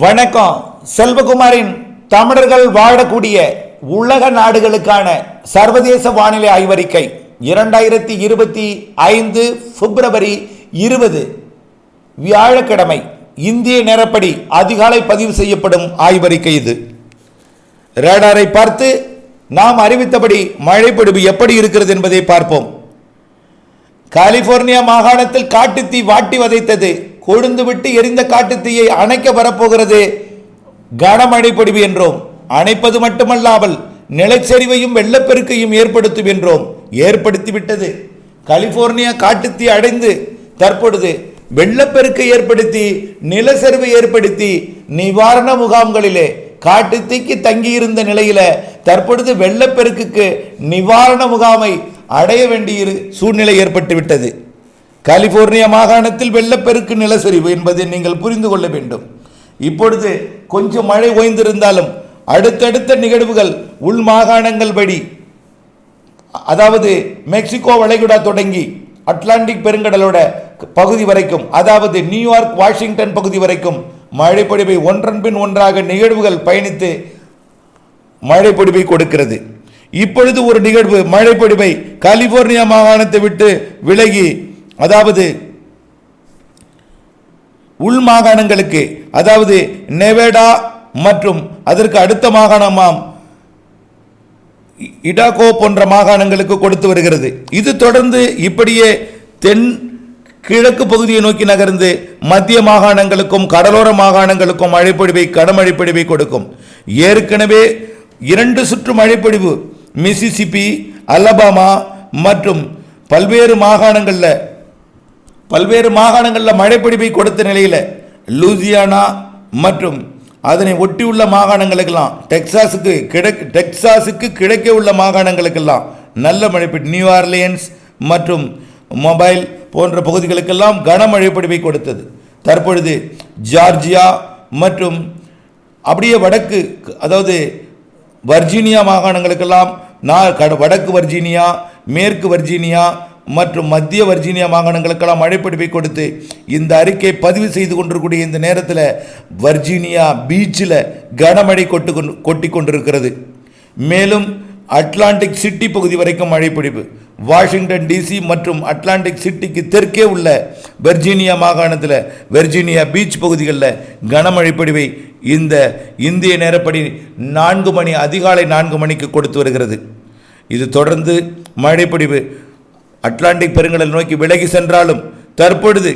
வணக்கம். செல்வகுமாரின் தமிழர்கள் வாழக்கூடிய உலக நாடுகளுக்கான சர்வதேச வானிலை ஆய்வறிக்கை இரண்டாயிரத்தி இருபத்தி ஐந்து பிப்ரவரி இருபது. வியாழக்கிழமை இந்திய நேரப்படி அதிகாலை பதிவு செய்யப்படும் ஆய்வறிக்கை இது. ரேடாரை பார்த்து நாம் அறிவித்தபடி மழைப்பொழிவு எப்படி இருக்கிறது என்பதை பார்ப்போம். கலிபோர்னியா மாகாணத்தில் காட்டுத்தீ வாட்டி வதைத்தது கொழுந்து விட்டு எரிந்த காட்டுத்தீயை அணைக்க வரப்போகிறது. கனமழை பொழிவு என்றோம். அணைப்பது மட்டுமல்லாமல் நிலச்சரிவையும் வெள்ளப்பெருக்கையும் ஏற்படுத்தும் என்றோம். ஏற்படுத்திவிட்டது கலிபோர்னியா காட்டுத்தீ அடைந்து தற்பொழுது வெள்ளப்பெருக்கை ஏற்படுத்தி நிலச்சரிவை ஏற்படுத்தி நிவாரண முகாம்களிலே காட்டுத்தீக்கு தங்கியிருந்த நிலையில தற்பொழுது வெள்ளப்பெருக்குக்கு நிவாரண முகாமை அடைய வேண்டிய சூழ்நிலை ஏற்பட்டுவிட்டது. கலிபோர்னியா மாகாணத்தில் வெள்ளப்பெருக்கு நிலச்சரிவு என்பதை நீங்கள் புரிந்து கொள்ள வேண்டும். இப்பொழுது கொஞ்சம் மழை ஓய்ந்திருந்தாலும் அடுத்தடுத்த நிகழ்வுகள் உள் மாகாணங்கள் வழி அதாவது மெக்சிகோ வளைகுடா தொடங்கி அட்லாண்டிக் பெருங்கடலோட பகுதி வரைக்கும் அதாவது நியூயார்க் வாஷிங்டன் பகுதி வரைக்கும் மழைப்பொழிவை ஒன்றன் பின் ஒன்றாக நிகழ்வுகள் பயணித்து மழைப்பொழிவை கொடுக்கிறது. இப்பொழுது ஒரு நிகழ்வு மழைப்பொழிவை கலிபோர்னியா மாகாணத்தை விட்டு விலகி அதாவது உள் மாகாணங்களுக்கு அதாவது நெவேடா மற்றும் அதற்கு அடுத்த மாகாணமாம் இடாகோ போன்ற மாகாணங்களுக்கு கொடுத்து வருகிறது. இது தொடர்ந்து இப்படியே தென் கிழக்கு பகுதியை நோக்கி நகர்ந்து மத்திய மாகாணங்களுக்கும் கடலோர மாகாணங்களுக்கும் மழைப்பொழிவை கனமழைப்பொழிவை கொடுக்கும். ஏற்கனவே இரண்டு சுற்று மழைப்பொழிவு மிசிசிபி அலபாமா மற்றும் பல்வேறு மாகாணங்களில் பல்வேறு மாகாணங்களில் மழைப்பிடிப்பை கொடுத்த நிலையில் லூசியானா மற்றும் அதனை ஒட்டியுள்ள மாகாணங்களுக்கெல்லாம் டெக்சாஸுக்கு கிழக்கு டெக்சாஸுக்கு கிழக்கே உள்ள மாகாணங்களுக்கெல்லாம் நல்ல மழைப்பிடி நியூ ஆர்லியன்ஸ் மற்றும் மொபைல் போன்ற பகுதிகளுக்கெல்லாம் கனமழை பொழிவை கொடுத்தது. தற்பொழுது ஜார்ஜியா மற்றும் அப்படியே வடக்கு அதாவது வர்ஜீனியா மாகாணங்களுக்கெல்லாம் நான் கட- வடக்கு வர்ஜீனியா மேற்கு வர்ஜீனியா மற்றும் மத்திய வர்ஜீனியா மாகாணங்களுக்கெல்லாம் மழைப்பிடிப்பை கொடுத்து இந்த அறிக்கை பதிவு செய்து கொண்டிருக்கூடிய இந்த நேரத்தில் வர்ஜீனியா பீச்சில் கனமழை கொட்டு கொண்டு கொட்டி கொண்டிருக்கிறது. மேலும் அட்லாண்டிக் சிட்டி பகுதி வரைக்கும் மழைப்பிடிப்பு வாஷிங்டன் டிசி மற்றும் அட்லாண்டிக் சிட்டிக்கு தெற்கே உள்ள வெர்ஜீனியா மாகாணத்தில் வெர்ஜீனியா பீச் பகுதிகளில் கனமழை பொழிவை இந்த இந்திய நேரப்படி நான்கு மணி அதிகாலை நான்கு மணிக்கு கொடுத்து வருகிறது. இது தொடர்ந்து மழைப்பொழிவு அட்லாண்டிக் பெருங்கடல் நோக்கி விலகி சென்றாலும் தற்பொழுது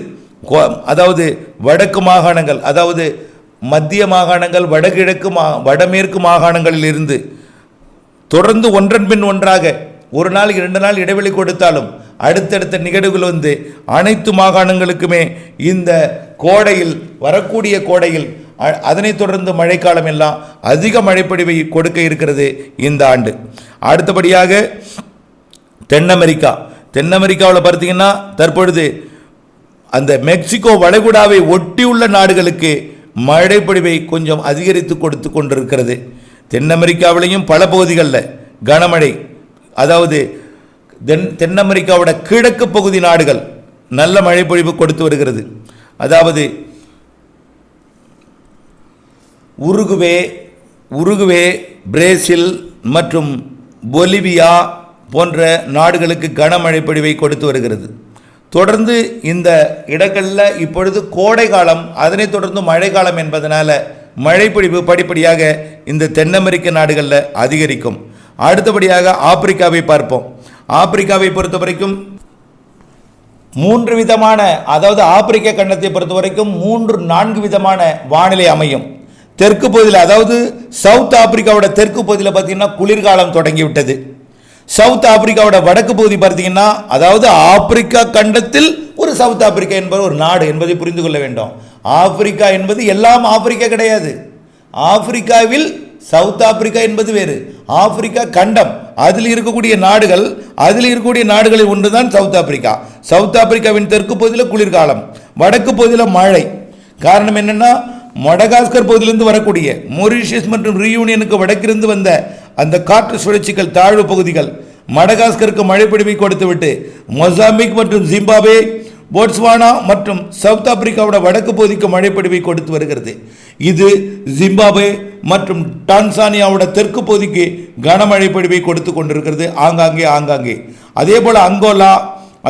கோ- அதாவது வடக்கு மாகாணங்கள் அதாவது மத்திய மாகாணங்கள் வடகிழக்கு மா வடமேற்கு மாகாணங்களில் இருந்து தொடர்ந்து ஒன்றன் பின் ஒன்றாக ஒரு நாள் இரண்டு நாள் இடைவெளி கொடுத்தாலும் அடுத்தடுத்த நிகழ்வுகள் வந்து அனைத்து மாகாணங்களுக்குமே இந்த கோடையில் வரக்கூடிய கோடையில் அதனைத் தொடர்ந்து மழைக்காலம் எல்லாம் அதிக மழைப்பொழிவை கொடுக்க இருக்கிறது இந்த ஆண்டு. அடுத்தபடியாக தென் அமெரிக்கா. தென் அமெரிக்காவில் பார்த்தீங்கன்னா தற்பொழுது அந்த மெக்சிகோ வளைகுடாவை ஒட்டியுள்ள நாடுகளுக்கு மழைப்பொழிவை கொஞ்சம் அதிகரித்து கொடுத்து கொண்டிருக்கிறது. தென் அமெரிக்காவிலையும் பல பகுதிகளில் கனமழை அதாவது தென் தென் அமெரிக்காவோட கிழக்கு பகுதி நாடுகள் நல்ல மழைப்பொழிவு கொடுத்து வருகிறது. அதாவது உருகுவே உருகுவே பிரேசில் மற்றும் பொலிவியா போன்ற நாடுகளுக்கு கனமழை பொழிவை கொடுத்து வருகிறது. தொடர்ந்து இந்த இடங்களில் இப்பொழுது கோடை காலம் அதனைத் தொடர்ந்து மழைக்காலம் என்பதனால் மழைப்பொழிவு படிப்படியாக இந்த தென் அமெரிக்க நாடுகளில் அதிகரிக்கும். அடுத்தபடியாக ஆப்பிரிக்காவை பார்ப்போம். ஆப்பிரிக்காவை பொறுத்த வரைக்கும் மூன்று விதமான அதாவது ஆப்பிரிக்க கண்டத்தை பொறுத்த வரைக்கும் மூன்று நான்கு விதமான வானிலை அமையும். தெற்கு பகுதியில் அதாவது சவுத் ஆப்பிரிக்காவோட தெற்கு பகுதியில் பார்த்தீங்கன்னா குளிர்காலம் தொடங்கிவிட்டது. சவுத் ஆப்பிரிக்காவோட வடக்கு பகுதி பார்த்தீங்கன்னா அதாவது ஆப்பிரிக்கா கண்டத்தில் ஒரு சவுத் ஆப்பிரிக்கா என்பது ஒரு நாடு என்பதை புரிந்து கொள்ள வேண்டும். ஆப்பிரிக்கா என்பது எல்லாம் ஆப்பிரிக்கா கிடையாது. ஆப்பிரிக்காவில் சவுத் ஆப்பிரிக்கா என்பது வேறு. ஆப்பிரிக்கா கண்டம் அதில் இருக்கக்கூடிய நாடுகள் அதில் இருக்கக்கூடிய நாடுகளில் ஒன்றுதான் சவுத் ஆப்பிரிக்கா. சவுத் ஆப்பிரிக்காவின் தெற்கு பகுதியில் குளிர்காலம் வடக்கு பகுதியில் மழை. காரணம் என்னென்னா மடகாஸ்கர் பகுதியிலிருந்து வரக்கூடிய மொரிஷியஸ் மற்றும் ரீயூனியனுக்கு வடக்கிருந்து வந்த அந்த காற்று சுழற்சிகள் தாழ்வு பகுதிகள் மடகாஸ்கருக்கு மழை கொடுத்துவிட்டு மொசாம்பிக் மற்றும் ஜிம்பாபே போட்ஸ்வானா மற்றும் சவுத் ஆப்பிரிக்காவோட வடக்கு பகுதிக்கு மழைப்பிடிவை கொடுத்து வருகிறது. இது ஜிம்பாப்வே மற்றும் டான்சானியாவோட தெற்கு பகுதிக்கு கனமழை பொழிவை கொடுத்து கொண்டிருக்கிறது ஆங்காங்கே ஆங்காங்கே. அதே போல் அங்கோலா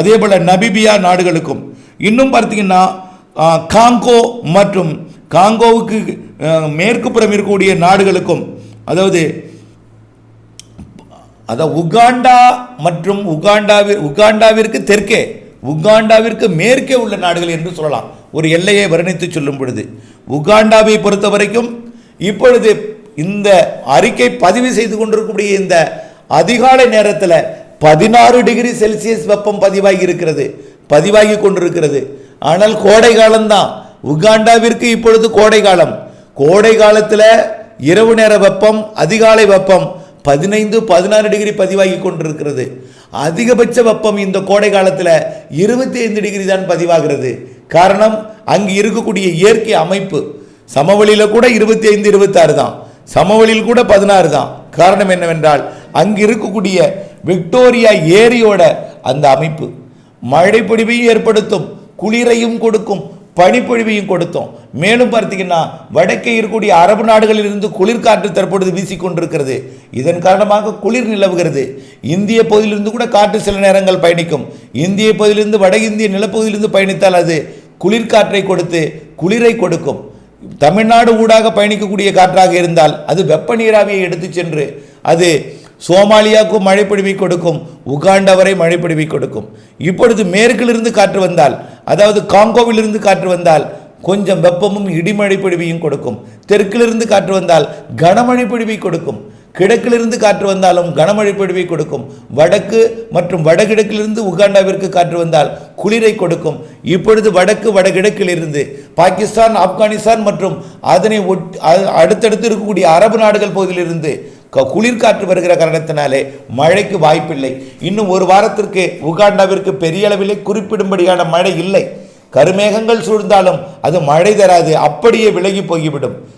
அதே போல் நபிபியா நாடுகளுக்கும். இன்னும் பார்த்தீங்கன்னா காங்கோ மற்றும் காங்கோவுக்கு மேற்கு புறம் இருக்கக்கூடிய நாடுகளுக்கும் அதாவது அதான் உகாண்டா மற்றும் உகாண்டாவி உகாண்டாவிற்கு தெற்கே உகாண்டாவிற்கு மேற்கே உள்ள நாடுகள் என்று சொல்லலாம். ஒரு எல்லையை வர்ணித்து சொல்லும் பொழுது உகாண்டாவை பொறுத்த வரைக்கும் இப்பொழுது இந்த அறிக்கை பதிவு செய்து கொண்டிருக்கக்கூடிய இந்த அதிகாலை நேரத்தில் பதினாறு டிகிரி செல்சியஸ் வெப்பம் பதிவாகி இருக்கிறது பதிவாகி கொண்டிருக்கிறது. ஆனால் கோடை காலம்தான். உகாண்டாவிற்கு இப்பொழுது கோடை காலம். கோடை காலத்தில் இரவு நேர வெப்பம் அதிகாலை வெப்பம் பதினைந்து பதினாறு டிகிரி பதிவாகி கொண்டிருக்கிறது. அதிகபட்ச வெப்பம் இந்த கோடை காலத்தில் இருபத்தி ஐந்து டிகிரி தான் பதிவாகிறது. காரணம் அங்கு இருக்கக்கூடிய இயற்கை அமைப்பு. சமவெளியில் கூட இருபத்தி ஐந்து இருபத்தாறு தான். சமவெளியில் கூட பதினாறு தான். காரணம் என்னவென்றால் அங்கு இருக்கக்கூடிய விக்டோரியா ஏரியோட அந்த அமைப்பு. மழை பொழிவையும் ஏற்படுத்தும் குளிரையும் கொடுக்கும் பனிப்பொழிவையும் கொடுத்தோம். மேலும் பார்த்தீங்கன்னா வடக்கே இருக்கக்கூடிய அரபு நாடுகளில் இருந்து குளிர்காற்று தற்பொழுது வீசிக்கொண்டிருக்கிறது. இதன் காரணமாக குளிர் நிலவுகிறது. இந்திய பகுதியிலிருந்து கூட காற்று சில நேரங்கள் பயணிக்கும். இந்திய பகுதியிலிருந்து வட இந்திய நிலப்பகுதியிலிருந்து பயணித்தால் அது குளிர்காற்றை கொடுத்து குளிரை கொடுக்கும். தமிழ்நாடு ஊடாக பயணிக்கக்கூடிய காற்றாக இருந்தால் அது வெப்ப நீராவியை எடுத்து சென்று அது சோமாலியாவுக்கும் மழைப்பிடிவை கொடுக்கும் உகாண்டா வரை மழைப்பொழிவை கொடுக்கும். இப்பொழுது மேற்கிலிருந்து காற்று வந்தால் அதாவது காங்கோவிலிருந்து காற்று வந்தால் கொஞ்சம் வெப்பமும் இடிமழை பொழிவையும் கொடுக்கும். தெற்கிலிருந்து காற்று வந்தால் கனமழை பொழிவை கொடுக்கும். கிழக்கிலிருந்து காற்று வந்தாலும் கனமழை பொழிவை கொடுக்கும். வடக்கு மற்றும் வடகிழக்கிலிருந்து உகாண்டாவிற்கு காற்று வந்தால் குளிரை கொடுக்கும். இப்பொழுது வடக்கு வடகிழக்கிலிருந்து பாகிஸ்தான் ஆப்கானிஸ்தான் மற்றும் அதனை ஒட் அடுத்தடுத்து இருக்கக்கூடிய அரபு நாடுகள் பகுதியிலிருந்து குளிர்காற்று வருகிற காரணத்தினாலே மழைக்கு வாய்ப்பில்லை. இன்னும் ஒரு வாரத்திற்கு உகாண்டாவிற்கு பெரிய அளவிலே குறிப்பிடும்படியான மழை இல்லை. கருமேகங்கள் சூழ்ந்தாலும் அது மழை தராது. அப்படியே விலகி போய்விடும்.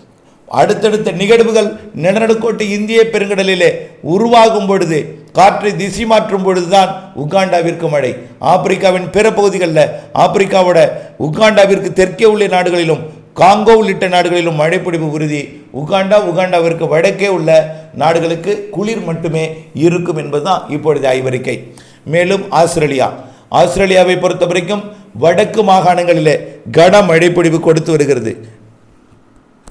அடுத்தடுத்த நிகழ்வுகள் நிலநடுக்கோட்டு இந்திய பெருங்கடலிலே உருவாகும் பொழுது காற்றை திசை மாற்றும் பொழுதுதான் உகாண்டாவிற்கு மழை. ஆப்பிரிக்காவின் பிற பகுதிகளில் ஆப்பிரிக்காவோட உகாண்டாவிற்கு தெற்கே உள்ள நாடுகளிலும் காங்கோ உள்ளிட்ட நாடுகளிலும் மழைப்பிடிப்பு உறுதி. உகாண்டா உகாண்டாவிற்கு வடக்கே உள்ள நாடுகளுக்கு குளிர் மட்டுமே இருக்கும் என்பதுதான் இப்பொழுது ஆய்வறிக்கை. மேலும் ஆஸ்திரேலியா. ஆஸ்திரேலியாவை பொறுத்த வரைக்கும் வடக்கு மாகாணங்களிலே கன மழைப்பிடிவு கொடுத்து வருகிறது.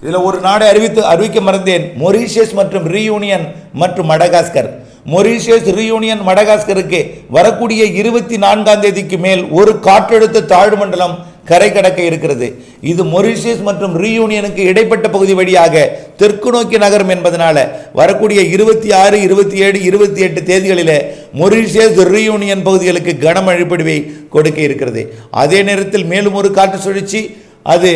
இதில் ஒரு நாடை அறிவித்து அறிவிக்க மறந்தேன். மொரீஷியஸ் மற்றும் ரீயூனியன் மற்றும் மடகாஸ்கர். மொரீஷியஸ் ரீயூனியன் மடகாஸ்கருக்கு வரக்கூடிய இருபத்தி நான்காம் தேதிக்கு மேல் ஒரு காற்றழுத்த தாழ்வு மண்டலம் கரை கடக்க இருக்கிறது. இது மொரிஷியஸ் மற்றும் ரீயூனியனுக்கு இடைப்பட்ட பகுதி வழியாக தெற்கு நோக்கி நகரும் என்பதனால வரக்கூடிய இருபத்தி ஆறு இருபத்தி ஏழு இருபத்தி எட்டு தேதிகளில் மொரிஷியஸ் ரீயூனியன் பகுதிகளுக்கு கனமழை பொழிவை கொடுக்க இருக்கிறது. அதே நேரத்தில் மேலும் ஒரு காற்று சுழற்சி அது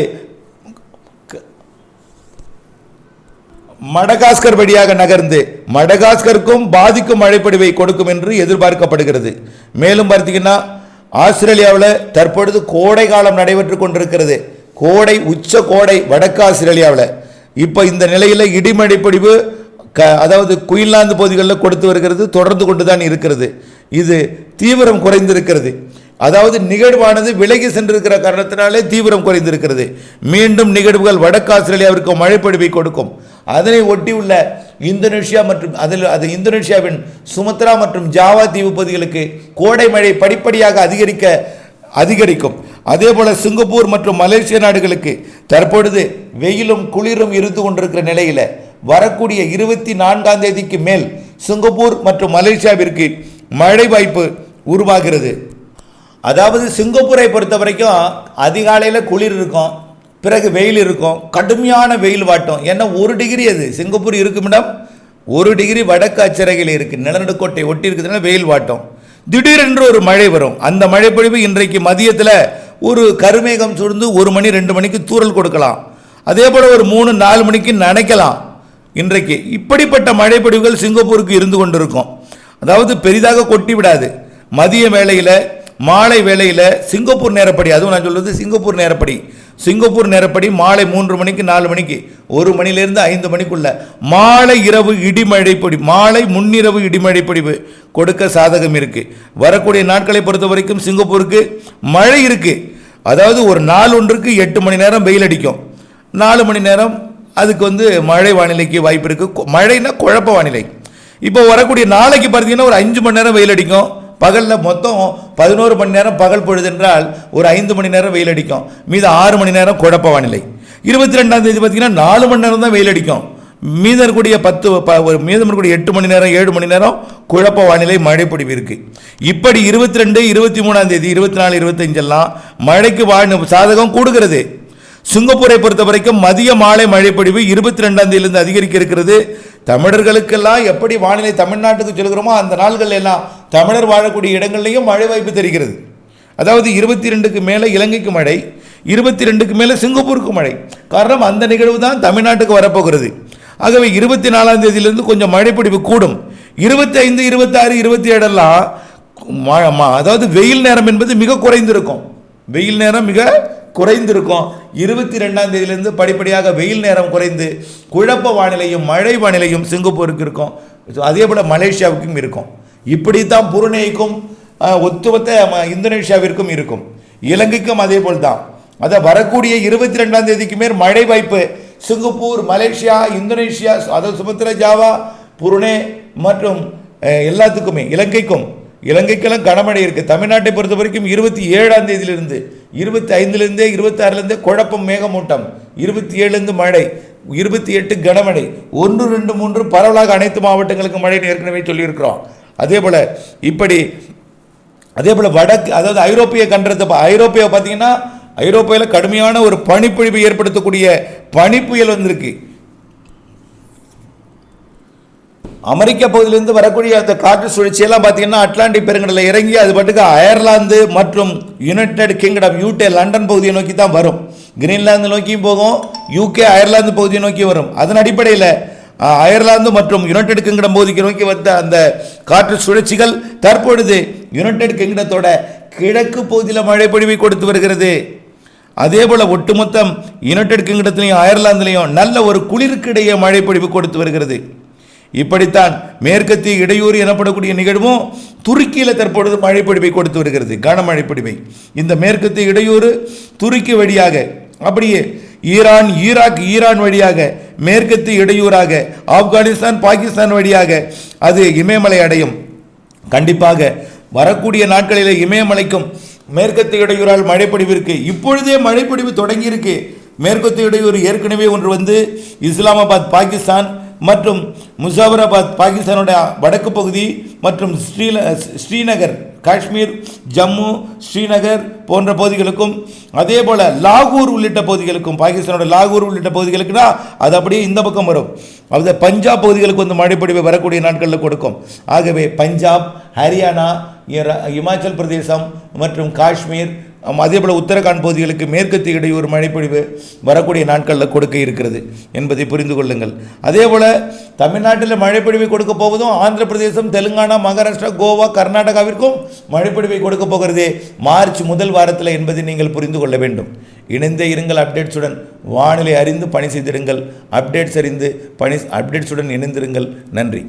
மடகாஸ்கர் வழியாக நகர்ந்து மடகாஸ்கருக்கும் பாதிக்கும் மழைப்பொழிவை கொடுக்கும் என்று எதிர்பார்க்கப்படுகிறது. மேலும் பார்த்தீங்கன்னா ஆஸ்திரேலியாவில் தற்பொழுது கோடை காலம் நடைபெற்று கொண்டிருக்கிறது. கோடை உச்ச கோடை வடக்கு ஆஸ்திரேலியாவில். இப்போ இந்த நிலையில் இடிமடைப்படிவு க அதாவது குயின்லாந்து பகுதிகளில் கொடுத்து வருகிறது தொடர்ந்து கொண்டு தான் இருக்கிறது. இது தீவிரம் குறைந்திருக்கிறது. அதாவது நிகழ்வானது விலகி சென்றிருக்கிற காரணத்தினாலே தீவிரம் குறைந்திருக்கிறது. மீண்டும் நிகழ்வுகள் வடக்கு ஆஸ்திரேலியாவிற்கு மழைப்பொழிவை கொடுக்கும். அதனை ஒட்டியுள்ள இந்தோனேஷியா மற்றும் அதில் அது இந்தோனேஷியாவின் சுமத்ரா மற்றும் ஜாவா தீவு பகுதிகளுக்கு கோடை மழை படிப்படியாக அதிகரிக்க அதிகரிக்கும். அதே போல் சிங்கப்பூர் மற்றும் மலேசிய நாடுகளுக்கு தற்பொழுது வெயிலும் குளிரும் இருந்து கொண்டிருக்கிற நிலையில் வரக்கூடிய இருபத்தி நான்காம் தேதிக்கு மேல் சிங்கப்பூர் மற்றும் மலேசியாவிற்கு மழை வாய்ப்பு உருவாகிறது. அதாவது சிங்கப்பூரை பொறுத்த வரைக்கும் அதிகாலையில் குளிர் இருக்கும் பிறகு வெயில் இருக்கும் கடுமையான வெயில் வாட்டும். ஏன்னா ஒரு டிகிரி அது. சிங்கப்பூர் இருக்குமிடம் ஒரு டிகிரி வடக்கு அச்சரகையில் இருக்குது நிலநடுக்கோட்டை ஒட்டி இருக்குதுன்னா வெயில் வாட்டும். திடீரென்று ஒரு மழை வரும். அந்த மழை பொழிவு இன்றைக்கு மதியத்தில் ஒரு கருமேகம் சூழ்ந்து ஒரு மணி ரெண்டு மணிக்கு தூறல் கொடுக்கலாம். அதே போல் ஒரு மூணு நாலு மணிக்கு நினைக்கலாம் இன்றைக்கு. இப்படிப்பட்ட மழைப்பொழிவுகள் சிங்கப்பூருக்கு இருந்து கொண்டிருக்கும். அதாவது பெரிதாக கொட்டி விடாது. மதிய வேளையில் மாலை வேளையில் சிங்கப்பூர் நேரப்படி அதுவும் நான் சொல்வது சிங்கப்பூர் நேரப்படி. சிங்கப்பூர் நேரப்படி மாலை மூன்று மணிக்கு நாலு மணிக்கு ஒரு மணிலேருந்து ஐந்து மணிக்குள்ள. மாலை இரவு இடிமழை பொடி மாலை முன்னிரவு இடிமழை பொடிவு கொடுக்க சாதகம் இருக்குது வரக்கூடிய நாட்களை பொறுத்த வரைக்கும் சிங்கப்பூருக்கு மழை இருக்குது அதாவது ஒரு நாள் ஒன்றுக்கு எட்டு மணி நேரம் வெயில் அடிக்கும். நாலு மணி நேரம் அதுக்கு வந்து மழை வானிலைக்கு வாய்ப்பு இருக்குது மழைனா குழப்ப வானிலை. இப்போ வரக்கூடிய நாளைக்கு பார்த்தீங்கன்னா ஒரு அஞ்சு மணி நேரம் வெயில் அடிக்கும். பகலில் மொத்தம் பதினோரு மணி நேரம் பகல் பொழுது என்றால் ஒரு ஐந்து மணி நேரம் வெயில் அடிக்கும். மீது ஆறு மணி நேரம் குழப்ப வானிலை. இருபத்தி ரெண்டாம் தேதி பார்த்தீங்கன்னா நாலு மணி நேரம் தான் வெயில் அடிக்கும். மீதம் இருக்கக்கூடிய பத்து ப- ஒரு மீதம் இருக்கக்கூடிய எட்டு மணி நேரம் ஏழு மணி நேரம் குழப்ப வானிலை மழை இருக்குது இப்படி இருபத்தி ரெண்டு இருபத்தி மூணாம் தேதி இருபத்தி நாலு இருபத்தஞ்செல்லாம் மழைக்கு வாழ் சாதகம் கூடுகிறது. சிங்கப்பூரை பொறுத்த வரைக்கும் மதிய மாலை மழைப்பொழிவு இருபத்தி ரெண்டாம் தேதியிலிருந்து அதிகரிக்க இருக்கிறது. தமிழர்களுக்கெல்லாம் எப்படி வானிலை தமிழ்நாட்டுக்கு சொல்கிறோமோ அந்த நாள்கள் எல்லாம் தமிழர் வாழக்கூடிய இடங்கள்லையும் மழை வாய்ப்பு தெரிகிறது. அதாவது இருபத்தி ரெண்டுக்கு மேலே இலங்கைக்கு மழை இருபத்தி ரெண்டுக்கு மேலே சிங்கப்பூருக்கு மழை. காரணம் அந்த நிகழ்வு தான் தமிழ்நாட்டுக்கு வரப்போகிறது. ஆகவே இருபத்தி நாலாம் தேதியிலிருந்து கொஞ்சம் மழைப்பிடிப்பு கூடும். இருபத்தி ஐந்து இருபத்தாறு இருபத்தி ஏழெல்லாம் அதாவது வெயில் நேரம் என்பது மிக குறைந்திருக்கும். வெயில் நேரம் மிக குறைந்திருக்கும். இருபத்தி ரெண்டாம் தேதியிலிருந்து படிப்படியாக வெயில் நேரம் குறைந்து குழப்ப வானிலையும் மழை வானிலையும் சிங்கப்பூருக்கு இருக்கும். அதே போல் மலேசியாவுக்கும் இருக்கும். இப்படித்தான் புருனேய்க்கும் ஒத்துவத்த இந்தோனேஷியாவிற்கும் இருக்கும். இலங்கைக்கும் அதே போல் தான் அதை வரக்கூடிய இருபத்தி ரெண்டாம் தேதிக்கு மேல் மழை வாய்ப்பு. சிங்கப்பூர் மலேசியா இந்தோனேஷியா அதாவது சுமத்ரா ஜாவா புருனே மற்றும் எல்லாத்துக்குமே இலங்கைக்கும். இலங்கைக்கெல்லாம் கனமழை இருக்குது தமிழ்நாட்டை பொறுத்த வரைக்கும் இருபத்தி ஏழாம் தேதியிலிருந்து இருபத்தி ஐந்துலேருந்தே இருபத்தாறுலேருந்தே குழப்பம் மேகமூட்டம். இருபத்தி ஏழுலேருந்து மழை இருபத்தி எட்டு கனமழை. ஒன்று ரெண்டு மூன்று பரவலாக அனைத்து மாவட்டங்களுக்கும் மழைன்னு ஏற்கனவே சொல்லியிருக்கிறோம். அதே போல் இப்படி அதே போல் வடக்கு அதாவது ஐரோப்பிய கண்டத்தை பா- ஐரோப்பியா பார்த்தீங்கன்னா ஐரோப்பாவில் கடுமையான ஒரு பனிப்பொழிவை ஏற்படுத்தக்கூடிய பனிப்புயல் வந்திருக்கு. அமெரிக்க பகுதியிலிருந்து வரக்கூடிய அந்த காற்று சுழற்சியெல்லாம் பார்த்தீங்கன்னா அட்லாண்டிக் பெருங்கடலில் இறங்கி அது பாட்டுக்கு அயர்லாந்து மற்றும் யுனைடெட் கிங்டம் யூகே லண்டன் பகுதியை நோக்கி தான் வரும். கிரீன்லாந்து நோக்கியும் போகும் யூகே அயர்லாந்து பகுதியை நோக்கி வரும். அதன் அடிப்படையில் அயர்லாந்து மற்றும் யுனைடெட் கிங்டம் பகுதிக்கு நோக்கி வந்த அந்த காற்று சுழற்சிகள் தற்பொழுது யுனைடெட் கிங்டத்தோட கிழக்கு பகுதியில் மழை பொழிவை கொடுத்து வருகிறது. அதே போல் ஒட்டுமொத்தம் யுனைடெட் கிங்டத்திலையும் அயர்லாந்துலையும் நல்ல ஒரு குளிருக்கிடையே மழை பொழிவு கொடுத்து வருகிறது. இப்படித்தான் மேற்கத்திய இடையூறு எனப்படக்கூடிய நிகழ்வும் துருக்கியில் தற்பொழுது மழை கொடுத்து வருகிறது கனமழை இந்த மேற்கத்திய இடையூறு துருக்கி வழியாக அப்படியே ஈரான் ஈராக் ஈரான் வழியாக மேற்கத்து இடையூறாக ஆப்கானிஸ்தான் பாகிஸ்தான் வழியாக அது இமயமலை அடையும். கண்டிப்பாக வரக்கூடிய நாட்களில் இமயமலைக்கும் மேற்கத்து இடையூறால் மழைப்பொழிவிற்கு இப்பொழுதே மழைப்பொழிவு தொடங்கியிருக்கு. மேற்கத்து இடையூறு ஏற்கனவே ஒன்று வந்து இஸ்லாமாபாத் பாகிஸ்தான் மற்றும் முசாபராபாத் பாகிஸ்தானுடைய வடக்கு பகுதி மற்றும் ஸ்ரீல ஸ்ரீநகர் காஷ்மீர் ஜம்மு ஸ்ரீநகர் போன்ற பகுதிகளுக்கும் அதே போல் லாகூர் உள்ளிட்ட பகுதிகளுக்கும் பாகிஸ்தானோட லாகூர் உள்ளிட்ட பகுதிகளுக்குனா அது அப்படியே இந்த பக்கம் வரும். அது பஞ்சாப் பகுதிகளுக்கு வந்து மழைப்பொழிவு வரக்கூடிய நாட்களில் கொடுக்கும். ஆகவே பஞ்சாப் ஹரியானா இமாச்சல் பிரதேசம் மற்றும் காஷ்மீர் அம், அதே போல் உத்தரகாண்ட் பகுதிகளுக்கு மேற்கத்திய இடையூறு மழைப்பொழிவு வரக்கூடிய நாட்களில் கொடுக்க இருக்கிறது என்பதை புரிந்து கொள்ளுங்கள். அதே போல் தமிழ்நாட்டில் மழைப்பொழிவை கொடுக்க போவதும் ஆந்திர பிரதேசம் தெலுங்கானா மகாராஷ்டிரா கோவா கர்நாடகாவிற்கும் மழைப்பொழிவை கொடுக்க போகிறது மார்ச் முதல் வாரத்தில் என்பதை நீங்கள் புரிந்து கொள்ள வேண்டும். இணைந்தே இருங்கள் அப்டேட்ஸுடன். வானிலை அறிந்து பணி செய்திடுங்கள். அப்டேட்ஸ் அறிந்து பணி அப்டேட்ஸுடன் இணைந்திருங்கள். நன்றி.